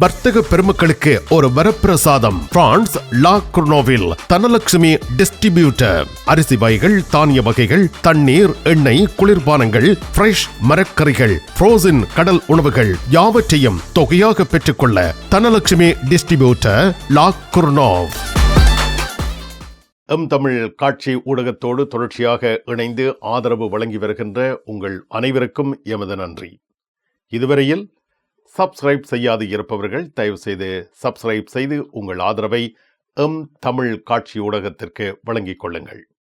வர்த்தக பெருமக்களுக்கு ஒரு வரப்பிரசாதம். பிரான்ஸ் லா குர்னோவில் தனலட்சுமி டிஸ்ட்ரிபியூட்டர். அரிசி வகைகள் தானிய வகைகள் தண்ணீர் எண்ணெய் குளிர்பானங்கள் ஃப்ரெஷ் மரக்கறிகள் ஃப்ரோசன் கடல் உணவுகள் யாவற்றையும் தொகையாக பெற்றுக்கொள்ள தனலட்சுமி டிஸ்ட்ரிபியூட்டர் லா குர்னோவ். எம் தமிழ் காட்சி ஊடகத்தோடு தொடர்ச்சியாக இணைந்து ஆதரவு வழங்கி வருகின்ற உங்கள் அனைவருக்கும் எமது நன்றி. இதுவரையில் சப்ஸ்கிரைப் செய்யாது இருப்பவர்கள் தயவு செய்து சப்ஸ்கிரைப் செய்து உங்கள் ஆதரவை எம் தமிழ் காட்சி ஊடகத்திற்கு வழங்கிக் கொள்ளுங்கள்.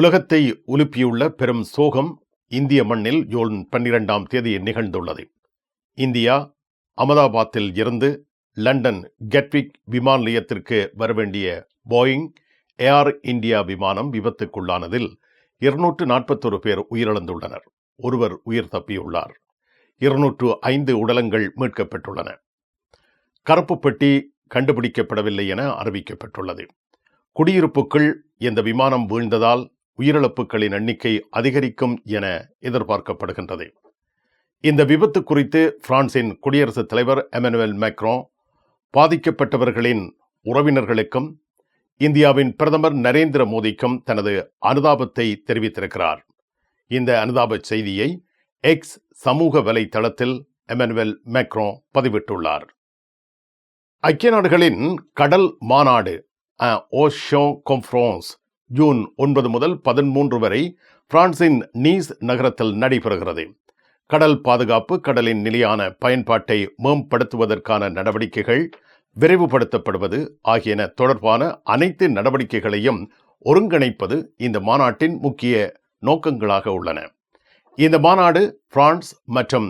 உலகத்தை உலுப்பியுள்ள பெரும் சோகம் இந்திய மண்ணில் ஜூன் பன்னிரெண்டாம் தேதி நிகழ்ந்துள்ளது. இந்தியா அகமதாபாத்தில் இருந்து லண்டன் கெட்விக் விமான நிலையத்திற்கு வரவேண்டிய போயிங் ஏர் இந்தியா விமானம் விபத்துக்குள்ளானதில் இருநூற்று நாற்பத்தொரு பேர் உயிரிழந்துள்ளனர். ஒருவர் உயிர் தப்பியுள்ளார். இருநூற்று ஐந்து உடலங்கள் மீட்கப்பட்டுள்ளன. கருப்பு பெட்டி கண்டுபிடிக்கப்படவில்லை என அறிவிக்கப்பட்டுள்ளது. குடியிருப்புக்குள் இந்த விமானம் வீழ்ந்ததால் உயிரிழப்புகளின் எண்ணிக்கை அதிகரிக்கும் என எதிர்பார்க்கப்படுகின்றது. இந்த விபத்து குறித்து பிரான்சின் குடியரசுத் தலைவர் எமனுவல் மேக்ரோ பாதிக்கப்பட்டவர்களின் உறவினர்களுக்கும் இந்தியாவின் பிரதமர் நரேந்திர மோடிக்கும் தனது அனுதாபத்தை தெரிவித்திருக்கிறார். இந்த அனுதாப செய்தியை எக்ஸ் சமூக வலைத்தளத்தில் எமனுவல் மேக்ரோ பதிவிட்டுள்ளார். ஐக்கிய நாடுகளின் கடல் மாநாடு ஓஷோ கான்ஃபரன்ஸ் ஜூன் ஒன்பது முதல் பதிமூன்று வரை பிரான்சின் நீஸ் நகரத்தில் நடைபெறுகிறது. கடல் பாதுகாப்பு கடலின் நிலையான பயன்பாட்டை மேம்படுத்துவதற்கான நடவடிக்கைகள் விரைவுபடுத்தப்படுவது ஆகியன தொடர்பான அனைத்து நடவடிக்கைகளையும் ஒருங்கிணைப்பது இந்த மாநாட்டின் முக்கிய நோக்கங்களாக உள்ளன. இந்த மாநாடு பிரான்ஸ் மற்றும்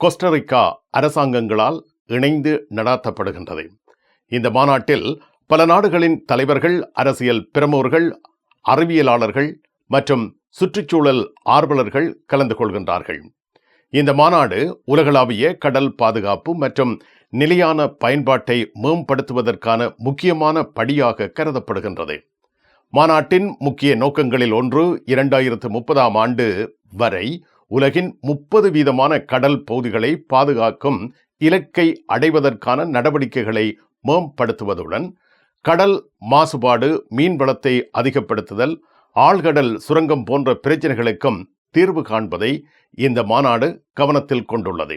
கொஸ்டரிக்கா அரசாங்கங்களால் இணைந்து நடாத்தப்படுகின்றது. இந்த மாநாட்டில் பல நாடுகளின் தலைவர்கள் அரசியல் பிரமுகர்கள் அறிவியலாளர்கள் மற்றும் சுற்றுச்சூழல் ஆர்வலர்கள் கலந்து கொள்கின்றார்கள். இந்த மாநாடு உலகளாவிய கடல் பாதுகாப்பு மற்றும் நிலையான பயன்பாட்டை மேம்படுத்துவதற்கான முக்கியமான படியாக கருதப்படுகின்றது. மாநாட்டின் முக்கிய நோக்கங்களில் ஒன்று இரண்டாயிரத்து முப்பதாம் ஆண்டு வரை உலகின் முப்பது வீதமான கடல் பகுதிகளை பாதுகாக்கும் இலக்கை அடைவதற்கான நடவடிக்கைகளை மேம்படுத்துவதுடன் கடல் மாசுபாடு மீன்வளத்தை அதிகப்படுத்துதல் ஆழ்கடல் சுரங்கம் போன்ற பிரச்சனைகளுக்கும் தீர்வு காண்பதை இந்த மாநாடு கவனத்தில் கொண்டுள்ளது.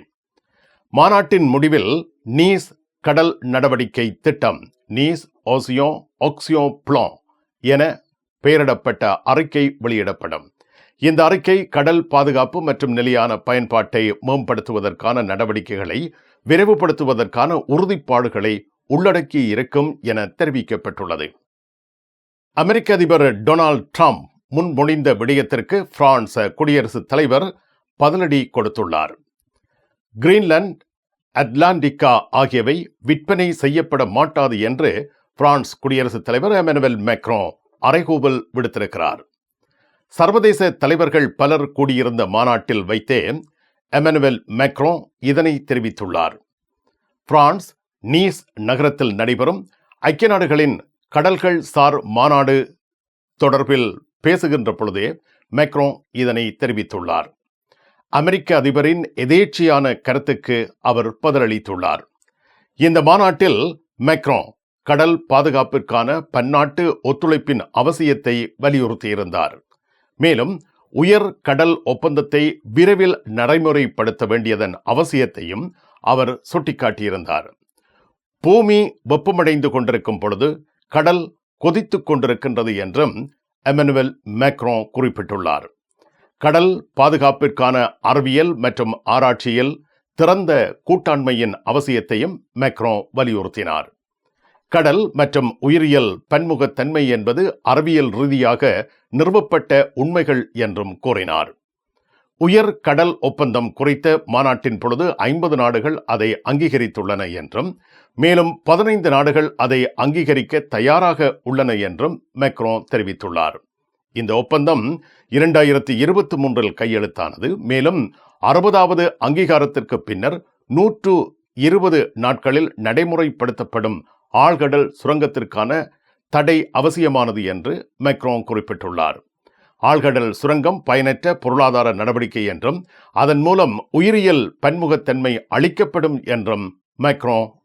மாநாட்டின் முடிவில் நீஸ் கடல் நடவடிக்கை திட்டம் நீஸ் ஓசியோ ஒக்சியோ பிளோ என பெயரிடப்பட்ட அறிக்கை வெளியிடப்படும். இந்த அறிக்கை கடல் பாதுகாப்பு மற்றும் நிலையான பயன்பாட்டை மேம்படுத்துவதற்கான நடவடிக்கைகளை விரைவுபடுத்துவதற்கான உறுதிப்பாடுகளை உள்ளடக்கி இருக்கும் என தெரிவிக்கப்பட்டுள்ளது. அமெரிக்க அதிபர் டொனால்ட் ட்ரம்ப் முன்மொழிந்த விடயத்திற்கு பிரான்ஸ் குடியரசுத் தலைவர் பதிலடி கொடுத்துள்ளார். கிரீன்லாந்து அட்லாண்டிகா ஆகியவை விற்பனை செய்யப்பட மாட்டாது என்று பிரான்ஸ் குடியரசுத் தலைவர் எமனுவல் மேக்ரோ அறைகூவல் விடுத்திருக்கிறார். சர்வதேச தலைவர்கள் பலர் கூடியிருந்த மாநாட்டில் வைத்தே எமனுவல் மேக்ரோ இதனை தெரிவித்துள்ளார். பிரான்ஸ் நீஸ் நகரத்தில் நடைபெறும் ஐக்கிய நாடுகளின் கடல்கள் சார் மாநாடு தொடர்பில் பேசுகின்ற பொழுதே மேக்ரோ இதனை தெரிவித்துள்ளார். அமெரிக்க அதிபரின் எதேச்சியான கருத்துக்கு அவர் பதிலளித்துள்ளார். இந்த மாநாட்டில் மேக்ரோ கடல் பாதுகாப்பிற்கான பன்னாட்டு ஒத்துழைப்பின் அவசியத்தை வலியுறுத்தியிருந்தார். மேலும் உயர் கடல் ஒப்பந்தத்தை விரைவில் நடைமுறைப்படுத்த வேண்டியதன் அவசியத்தையும் அவர் சுட்டிக்காட்டியிருந்தார். பூமி வெப்பமடைந்து கொண்டிருக்கும் பொழுது கடல் கொதித்துக் கொண்டிருக்கின்றது என்றும் எமனுவல் மேக்ரோ குறிப்பிட்டுள்ளார். கடல் பாதுகாப்பிற்கான அறிவியல் மற்றும் ஆராய்ச்சியில் திறந்த கூட்டாண்மையின் அவசியத்தையும் மேக்ரோ வலியுறுத்தினார். கடல் மற்றும் உயிரியல் பன்முகத்தன்மை என்பது அறிவியல் ரீதியாக நிறுவப்பட்ட உண்மைகள் என்றும் கூறினார். உயர் கடல் ஒப்பந்தம் குறித்த மாநாட்டின் பொழுது ஐம்பது நாடுகள் அதை அங்கீகரித்துள்ளன என்றும் மேலும் பதினைந்து நாடுகள் அதை அங்கீகரிக்க தயாராக உள்ளன என்றும் மெக்ரோ தெரிவித்துள்ளார். இந்த ஒப்பந்தம் இரண்டாயிரத்தி இருபத்தி மூன்றில் கையெழுத்தானது. மேலும் அறுபதாவது அங்கீகாரத்திற்கு பின்னர் நூற்று இருபது நாட்களில் நடைமுறைப்படுத்தப்படும் ஆழ்கடல் சுரங்கத்திற்கான தடை அவசியமானது என்று மெக்ரோ குறிப்பிட்டுள்ளார். ஆழ்கடல் சுரங்கம் பயனற்ற பொருளாதார நடவடிக்கை என்றும் அதன் மூலம் உயிரியல் பன்முகத்தன்மை அளிக்கப்படும் என்றும் மெக்ரோ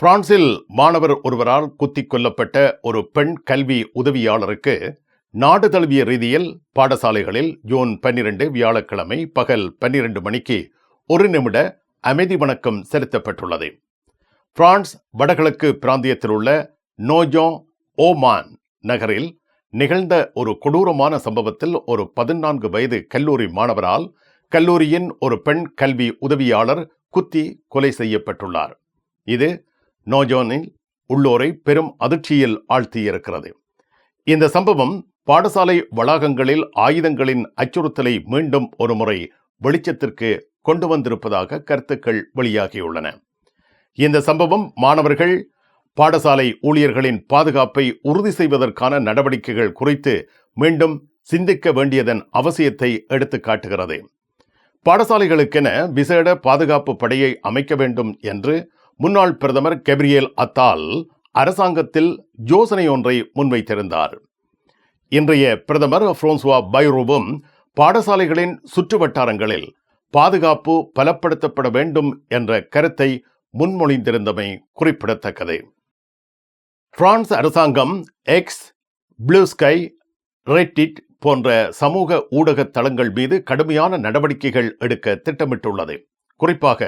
பிரான்சில் மாணவர் ஒருவரால் குத்திக் கொல்லப்பட்ட ஒரு பெண் கல்வி உதவியாளருக்கு நாடு தழுவிய ரீதியில் பாடசாலைகளில் ஜூன் பன்னிரண்டு வியாழக்கிழமை பகல் பன்னிரண்டு மணிக்கு ஒரு நிமிட அமைதி வணக்கம் செலுத்தப்பட்டுள்ளது. பிரான்ஸ் வடகிழக்கு பிராந்தியத்தில் உள்ள நோஜோ ஓமான் நகரில் நிகழ்ந்த ஒரு கொடூரமான சம்பவத்தில் ஒரு பதினான்கு வயது கல்லூரி மாணவரால் கல்லூரியின் ஒரு பெண் கல்வி உதவியாளர் குத்தி கொலை செய்யப்பட்டுள்ளார். இது நோஜோனில் உள்ளோரை பெரும் அதிர்ச்சியில் ஆழ்த்தியிருக்கிறது. இந்த சம்பவம் பாடசாலை வளாகங்களில் ஆயுதங்களின் அச்சுறுத்தலை மீண்டும் ஒருமுறை வெளிச்சத்திற்கு கொண்டு வந்திருப்பதாக கருத்துக்கள் வெளியாகியுள்ளன. இந்த சம்பவம் மாணவர்கள் பாடசாலை ஊழியர்களின் பாதுகாப்பை உறுதி செய்வதற்கான நடவடிக்கைகள் குறித்து மீண்டும் சிந்திக்க வேண்டியதன் அவசியத்தை எடுத்து காட்டுகிறது. பாடசாலைகளுக்கென விசேட பாதுகாப்பு படையை அமைக்க வேண்டும் என்று முன்னாள் பிரதமர் கெப்ரியேல் அத்தால் அரசாங்கத்தில் யோசனை ஒன்றை முன்வைத்திருந்தார். இன்றைய பிரதமர் பிரான்சுவா பைரோவும் பாடசாலைகளின் சுற்று வட்டாரங்களில் பாதுகாப்பு பலப்படுத்தப்பட வேண்டும் என்ற கருத்தை முன்மொழிந்திருந்தமை குறிப்பிடத்தக்கது. பிரான்ஸ் அரசாங்கம் எக்ஸ் ப்ளூ ஸ்கை ரெட்டிட் போன்ற சமூக ஊடக தளங்கள் மீது கடுமையான நடவடிக்கைகள் எடுக்க திட்டமிட்டுள்ளது. குறிப்பாக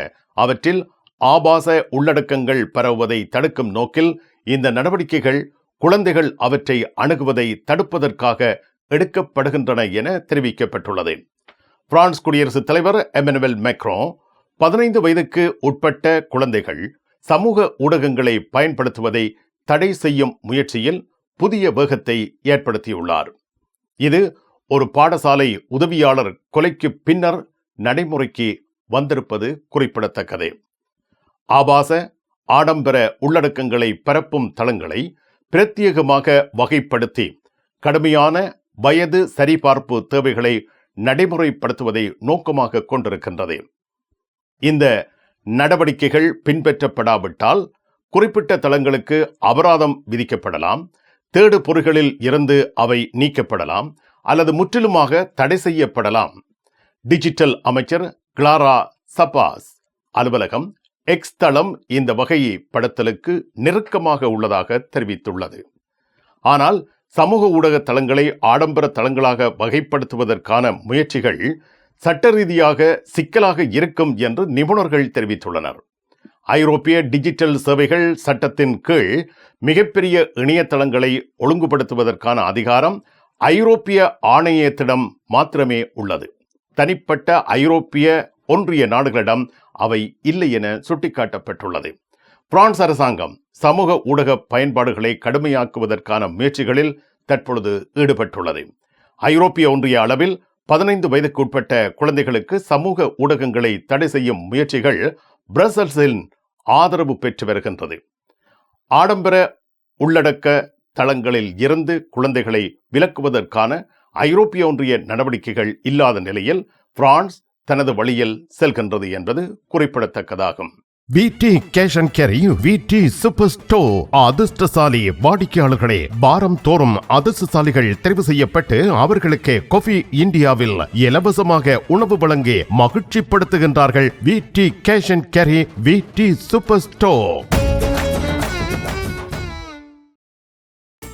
அவற்றில் ஆபாச உள்ளடக்கங்கள் பரவுவதை தடுக்கும் நோக்கில் இந்த நடவடிக்கைகள் குழந்தைகள் அவற்றை அணுகுவதை தடுப்பதற்காக எடுக்கப்படுகின்றன என தெரிவிக்கப்பட்டுள்ளது. பிரான்ஸ் குடியரசுத் தலைவர் எமனுவல் மெக்ரோ பதினைந்து வயதுக்கு உட்பட்ட குழந்தைகள் சமூக ஊடகங்களை பயன்படுத்துவதை தடை செய்யும் முயற்சியில் புதிய வேகத்தை ஏற்படுத்தியுள்ளார். இது ஒரு பாடசாலை உதவியாளர் கொலைக்கு பின்னர் நடைமுறைக்கு வந்திருப்பது குறிப்பிடத்தக்கது. ஆபாச ஆடம்பர உள்ளடக்கங்களை பரப்பும் தளங்களை பிரத்யேகமாக வகைப்படுத்தி கடுமையான வயது சரிபார்ப்பு தேவைகளை நடைமுறைப்படுத்துவதை நோக்கமாக கொண்டிருக்கின்றது. இந்த நடவடிக்கைகள் பின்பற்றப்படாவிட்டால் குறிப்பிட்ட தளங்களுக்கு அபராதம் விதிக்கப்படலாம் தேடு பொறிகளில் இருந்து அவை நீக்கப்படலாம் அல்லது முற்றிலுமாக தடை செய்யப்படலாம். டிஜிட்டல் அமைச்சர் கிளாரா சபாஸ் அலுவலகம் எக்ஸ் தளம் இந்த வகையை படத்தலுக்கு நெருக்கமாக உள்ளதாக தெரிவித்துள்ளது. ஆனால் சமூக ஊடக தளங்களை ஆடம்பர தளங்களாக வகைப்படுத்துவதற்கான முயற்சிகள் சட்ட ரீதியாக சிக்கலாக இருக்கும் என்று நிபுணர்கள் தெரிவித்துள்ளனர். ஐரோப்பிய டிஜிட்டல் சேவைகள் சட்டத்தின் கீழ் மிகப்பெரிய இணையதளங்களை ஒழுங்குபடுத்துவதற்கான அதிகாரம் ஐரோப்பிய ஆணையத்திடம் மாத்திரமே உள்ளது. தனிப்பட்ட ஐரோப்பிய ஒன்றிய நாடுகளிடம் அவை இல்லை என சுட்டிக்காட்டப்பட்டுள்ளது. பிரான்ஸ் அரசாங்கம் சமூக ஊடக பயன்பாடுகளை கடுமையாக்குவதற்கான முயற்சிகளில் தற்பொழுது ஈடுபட்டுள்ளது. ஐரோப்பிய ஒன்றிய அளவில் பதினைந்து வயதுக்குட்பட்ட குழந்தைகளுக்கு சமூக ஊடகங்களை தடை செய்யும் முயற்சிகள் பிரசல்ஸின் ஆதரவு பெற்று வருகின்றது. ஆடம்பர உள்ளடக்க தளங்களில் இருந்து குழந்தைகளை விலக்குவதற்கான ஐரோப்பிய ஒன்றிய நடவடிக்கைகள் இல்லாத நிலையில் பிரான்ஸ் தனது வழியில் செல்கின்றது என்பது குறிப்பிடத்தக்கதாகும். VD cash and carry VD super store அதிர்ஷ்டசாலி வாடிக்கையாளர்களே வாரம் தோறும் அதிர்ஷ்டசாலிகள் தெரிவு செய்யப்பட்டு அவர்களுக்கு கொஃபி இந்தியாவில் இலவசமாக உணவு வழங்கி மகிழ்ச்சிப்படுத்துகின்றார்கள் VD cash and carry VD super store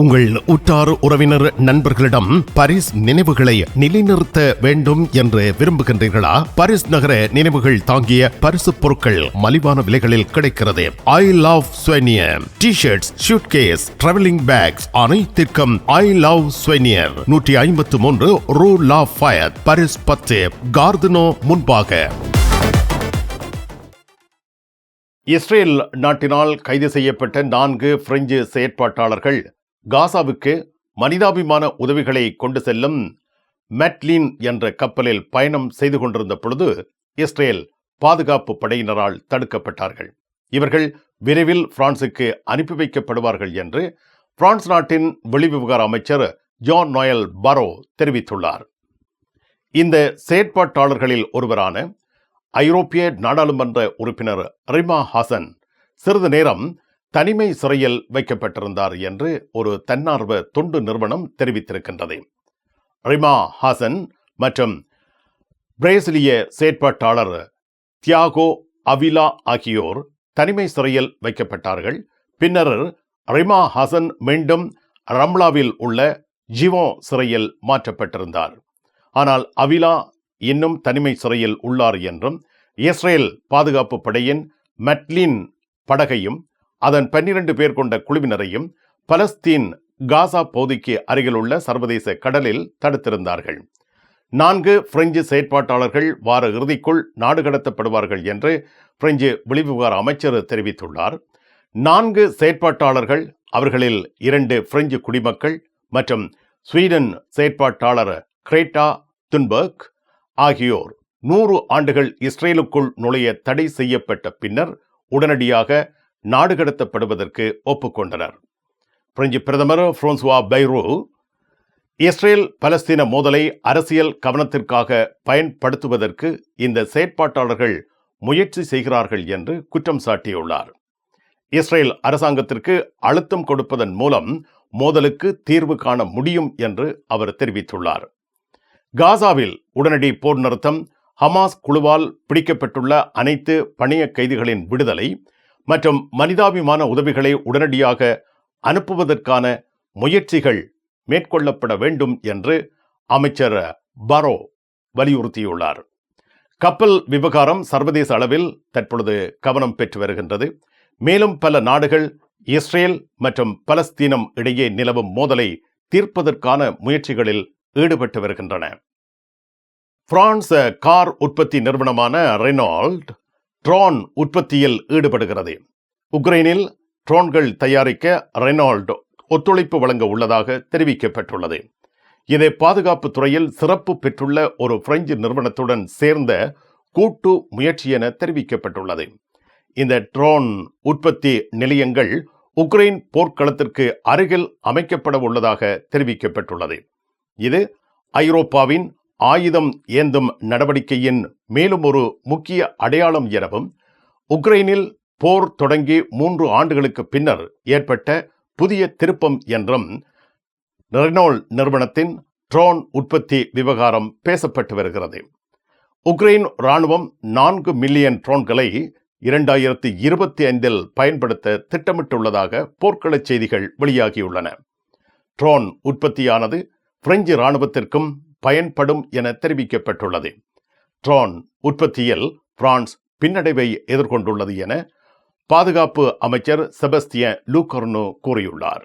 உங்கள் உற்றார் உறவினர் நண்பர்களிடம் பரிஸ் நினைவுகளை நிலைநிறுத்த வேண்டும் என்று விரும்புகின்றீர்களா? பரிஸ் நகர நினைவுகள் தாங்கிய பரிசு பொருட்கள் மலிவான விலைகளில் கிடைக்கிறது. I love souvenir T shirts suitcase travelling bags அனைத்திற்கும் ஐ லவ் ஸ்வெனியர் நூற்றி ஐம்பத்து மூன்று ரூ லா ஃபயர் பரிஸ் பத்து. கார்தனோ முன்பாக. இஸ்ரேல் நாட்டினால் கைது செய்யப்பட்ட நான்கு பிரெஞ்சு செயற்பாட்டாளர்கள் காசாவுக்கு மனிதாபிமான உதவிகளை கொண்டு செல்லும் மெட்லீன் என்ற கப்பலில் பயணம் செய்து கொண்டிருந்த பொழுது இஸ்ரேல் பாதுகாப்பு படையினரால் தடுக்கப்பட்டார்கள். இவர்கள் விரைவில் பிரான்சுக்கு அனுப்பி வைக்கப்படுவார்கள் என்று பிரான்ஸ் நாட்டின் வெளிவிவகார அமைச்சர் ஜான் நோயல் பரோ தெரிவித்துள்ளார். இந்த செயற்பாட்டாளர்களில் ஒருவரான ஐரோப்பிய நாடாளுமன்ற உறுப்பினர் ரிமா ஹாசன் சிறிது நேரம் தனிமை சிறையில் வைக்கப்பட்டிருந்தார் என்று ஒரு தன்னார்வ தொண்டு நிறுவனம் தெரிவித்திருக்கின்றது. ரிமா ஹாசன் மற்றும் பிரேசிலிய செயற்பாட்டாளர் தியாகோ அவிலா ஆகியோர் தனிமை சிறையில் வைக்கப்பட்டார்கள். பின்னர் ரிமா ஹாசன் மீண்டும் ரம்லாவில் உள்ள ஜிவோ சிறையில் மாற்றப்பட்டிருந்தார். ஆனால் அவிலா இன்னும் தனிமை சிறையில் உள்ளார் என்றும் இஸ்ரேல் பாதுகாப்பு படையின் மட்லின் படகையும் அதன் பன்னிரண்டு பேர் கொண்ட குழுவினரையும் பலஸ்தீன் காசா பகுதிக்கு அருகிலுள்ள சர்வதேச கடலில் தடுத்திருந்தார்கள். நான்கு பிரெஞ்சு செயற்பாட்டாளர்கள் வார இறுதிக்குள் நாடு கடத்தப்படுவார்கள் என்று பிரெஞ்சு வெளிவிவகார அமைச்சர் தெரிவித்துள்ளார். நான்கு செயற்பாட்டாளர்கள் அவர்களில் இரண்டு பிரெஞ்சு குடிமக்கள் மற்றும் ஸ்வீடன் செயற்பாட்டாளர் கிரேட்டா துன்பர்க் ஆகியோர் நூறு ஆண்டுகள் இஸ்ரேலுக்குள் நுழைய தடை செய்யப்பட்ட பின்னர் உடனடியாக நாடு கடத்தப்படுவதற்கு ஒப்புக்கொண்டனர். பிரெஞ்சு பிரதமர் பிரான்சுவா பைரோ இஸ்ரேல் பலஸ்தீன மோதலை அரசியல் கவனத்திற்காக பயன்படுத்துவதற்கு இந்த செயற்பாட்டாளர்கள் முயற்சி செய்கிறார்கள் என்று குற்றம் சாட்டியுள்ளார். இஸ்ரேல் அரசாங்கத்திற்கு அழுத்தம் கொடுப்பதன் மூலம் மோதலுக்கு தீர்வு காண முடியும் என்று அவர் தெரிவித்துள்ளார். காசாவில் உடனடி போர் நிறுத்தம் ஹமாஸ் குழுவால் பிடிக்கப்பட்டுள்ள அனைத்து பணிய கைதிகளின் விடுதலை மற்றும் மனிதாபிமான உதவிகளை உடனடியாக அனுப்புவதற்கான முயற்சிகள் மேற்கொள்ளப்பட வேண்டும் என்று அமைச்சர் பரோ வலியுறுத்தியுள்ளார். கப்பல் விவகாரம் சர்வதேச அளவில் தற்பொழுது கவனம் பெற்று வருகின்றது. மேலும் பல நாடுகள் இஸ்ரேல் மற்றும் பலஸ்தீனம் இடையே நிலவும் மோதலை தீர்ப்பதற்கான முயற்சிகளில் ஈடுபட்டு வருகின்றன. பிரான்ஸ் கார் உற்பத்தி நிறுவனமான ரெனால்ட் ட்ரோன் உற்பத்தியில் ஈடுபடுகிறது. உக்ரைனில் ட்ரோன்கள் தயாரிக்க ரெனால்டு ஒத்துழைப்பு வழங்க உள்ளதாக தெரிவிக்கப்பட்டுள்ளது. இதை பாதுகாப்பு துறையில் சிறப்பு பெற்றுள்ள ஒரு பிரெஞ்சு நிறுவனத்துடன் சேர்ந்த கூட்டு முயற்சி என தெரிவிக்கப்பட்டுள்ளது. இந்த ட்ரோன் உற்பத்தி நிலையங்கள் உக்ரைன் போர்க்களத்திற்கு அருகில் அமைக்கப்பட உள்ளதாக தெரிவிக்கப்பட்டுள்ளது. இது ஐரோப்பாவின் ஆயுதம் ஏந்தும் நடவடிக்கையின் மேலும் ஒரு முக்கிய அடையாளம் எனவும் உக்ரைனில் போர் தொடங்கி மூன்று ஆண்டுகளுக்கு பின்னர் ஏற்பட்ட புதிய திருப்பம் என்றும் ரெனோல் நிறுவனத்தின் ட்ரோன் உற்பத்தி விவகாரம் பேசப்பட்டு வருகிறது. உக்ரைன் ராணுவம் நான்கு மில்லியன் ட்ரோன்களை இரண்டாயிரத்தி இருபத்தி ஐந்தில் பயன்படுத்த திட்டமிட்டுள்ளதாக போர்க்களச் செய்திகள் வெளியாகியுள்ளன. ட்ரோன் உற்பத்தியானது பிரெஞ்சு ராணுவத்திற்கும் பயன்படும் என தெரிவிக்கப்பட்டுள்ளது. ட்ரோன் உற்பத்தியில் பிரான்ஸ் பின்னடைவை எதிர்கொண்டுள்ளது என பாதுகாப்பு அமைச்சர் செபஸ்திய லூகர்னோ கூறியுள்ளார்.